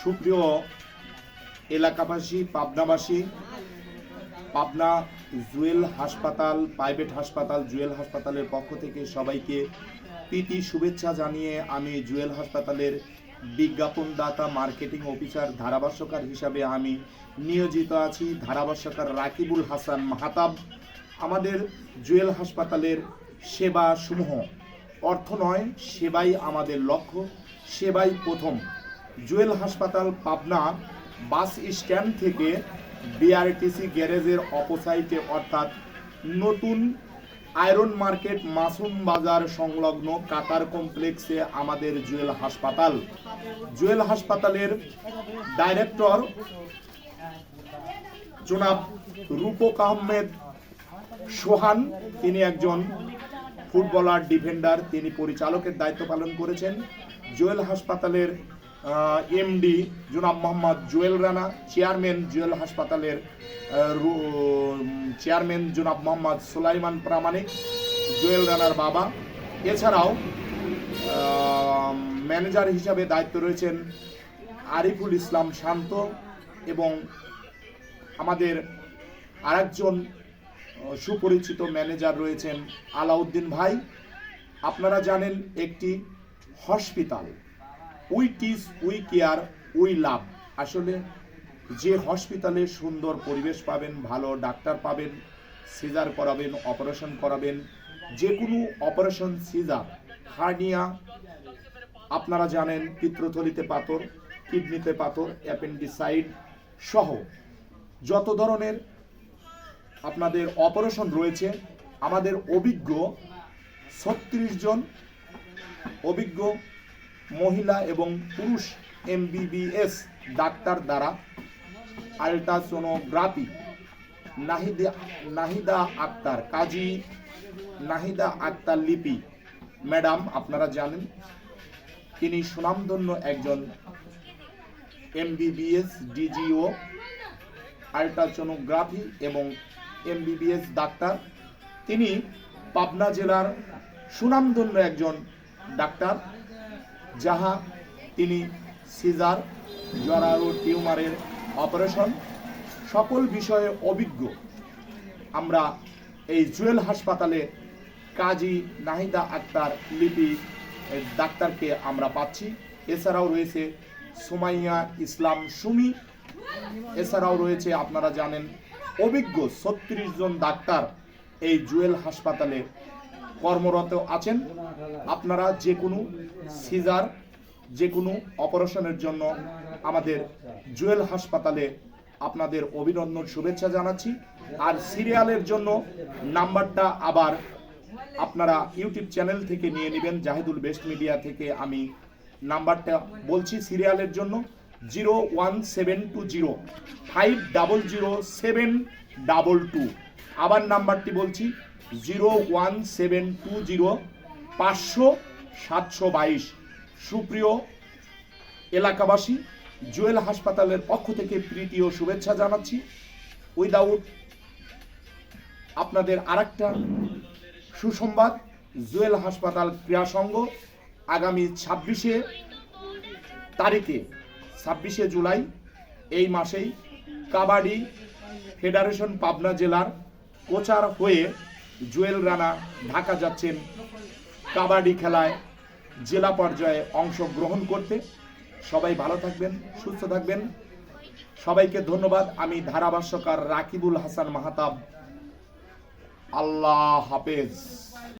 সুপ্রিয় এলাকাবাসী, পাবনাবাসী, পাবনা জুয়েল হাসপাতাল, প্রাইভেট হাসপাতাল, জুয়েল হাসপাতালের পক্ষ থেকে সবাইকে প্রীতি শুভেচ্ছা জানিয়ে আমি জুয়েল হাসপাতালের বিজ্ঞাপনদাতা, মার্কেটিং অফিসার, ধারাভাষ্যকার হিসাবে আমি নিয়োজিত আছি। ধারাভাষ্যকার রাকিবুল হাসান মাহাতাব, আমাদের জুয়েল হাসপাতালের সেবা সমূহ অর্থ নয়, সেবাই আমাদের লক্ষ্য, সেবাই প্রথম। জুয়েল হাসপাতাল, পাবনা বাস স্ট্যান্ড থেকে বিআরটিসি গ্যারেজের অপোসাইটে, অর্থাৎ নতুন আয়রন মার্কেট মাসুম বাজার সংলগ্ন কাতার কমপ্লেক্সে আমাদের জুয়েল হাসপাতাল। জুয়েল হাসপাতালের ডাইরেক্টর জনাব রূপক আহমেদ সোহান, তিনি একজন ফুটবলার, ডিফেন্ডার, তিনি পরিচালকের দায়িত্ব পালন করেছেন। জুয়েল হাসপাতালের এমডি জনাব মোহাম্মদ জুয়েল রানা, চেয়ারম্যান জুয়েল হাসপাতালের চেয়ারম্যান জনাব মোহাম্মদ সুলাইমান প্রামাণিক, জুয়েল রানার বাবা। এছাড়াও ম্যানেজার হিসাবে দায়িত্ব রয়েছেন আরিফুল ইসলাম শান্ত এবং আমাদের আরেকজন সুপরিচিত ম্যানেজার রয়েছেন আলাউদ্দিন ভাই। আপনারা জানেন একটি হসপিটাল। উই টিস উই কেয়ার, উই লাভ। আসলে যে হসপিটালে সুন্দর পরিবেশ পাবেন, ভালো ডাক্তার পাবেন, সিজার করাবেন, অপারেশন করাবেন যে কোনো অপারেশন, সিজার, হার্নিয়া, আপনারা জানেন পিত্রথলিতে পাথর, কিডনিতে পাথর, অ্যাপেন্ডিসাইড সহ যত ধরনের আপনাদের অপারেশন রয়েছে, আমাদের অভিজ্ঞ ছত্রিশ জন অভিজ্ঞ মহিলা এবং পুরুষ এমবিবিএস ডাক্তার দ্বারা আলট্রাসোনোগ্রাফি। নাহিদা নাহিদা আক্তার, কাজী নাহিদা আক্তার লিপি। ম্যাডাম, আপনারা জানেন, তিনি সুনামধন্য একজন এমবিবিএস ডিজিও আলট্রাসোনোগ্রাফি এবং এমবিবিএস ডাক্তার। তিনি পাবনা জেলার সুনামধন্য একজন ডাক্তার। যাহা তিনি সিজার জরায়ু টিউমারের অপারেশন সকল বিষয়ে অভিজ্ঞ। আমরা এই জুয়েল হাসপাতালে কাজী নাহিদা আক্তার লিপি ডাক্তারকে আমরা পাচ্ছি। এছাড়াও রয়েছে সুমাইয়া ইসলাম সুমি। এছাড়াও রয়েছে, আপনারা জানেন, অভিজ্ঞ ছত্রিশ জন ডাক্তার এই জুয়েল হাসপাতালে কর্মরত আছেন। আপনারা যে কোনো সিজার যে কোনো অপারেশনের জন্য আমাদের জুয়েল হাসপাতালে আপনাদের অভিনন্দন শুভেচ্ছা জানাচ্ছি। আর সিরিয়ালের জন্য নাম্বারটা আবার আপনারা ইউটিউব চ্যানেল থেকে নিয়ে নেবেন, জাহিদুল বেস্ট মিডিয়া থেকে আমি নাম্বারটা বলছি সিরিয়ালের জন্য। Zero one seven two zero, five double zero seven double two. আবার নাম্বারটি বলছি zero one seven two zero, পাঁচশো সাতশো বাইশ। সুপ্রিয় এলাকাবাসী, জুয়েল হাসপাতালের পক্ষ থেকে প্রীতি ও শুভেচ্ছা জানাচ্ছি। উইদাউট আপনাদের আরেকটা সুসংবাদ, জুয়েল হাসপাতাল ক্রীড়া আগামী ছাব্বিশে তারিখে, ছাব্বিশে জুলাই এই মাসেই কাবাডি ফেডারেশন পাবনা জেলার কোচার হয়ে জুয়েল রানা ঢাকা যাচ্ছেন কাবাডি খেলায় জেলা পর্যায়ে অংশগ্রহণ করতে। সবাই ভালো থাকবেন, সুস্থ থাকবেন। সবাইকে ধন্যবাদ। আমি ধারাভাষ্যকার রাকিবুল হাসান মাহাতাব। আল্লাহ হাফেজ।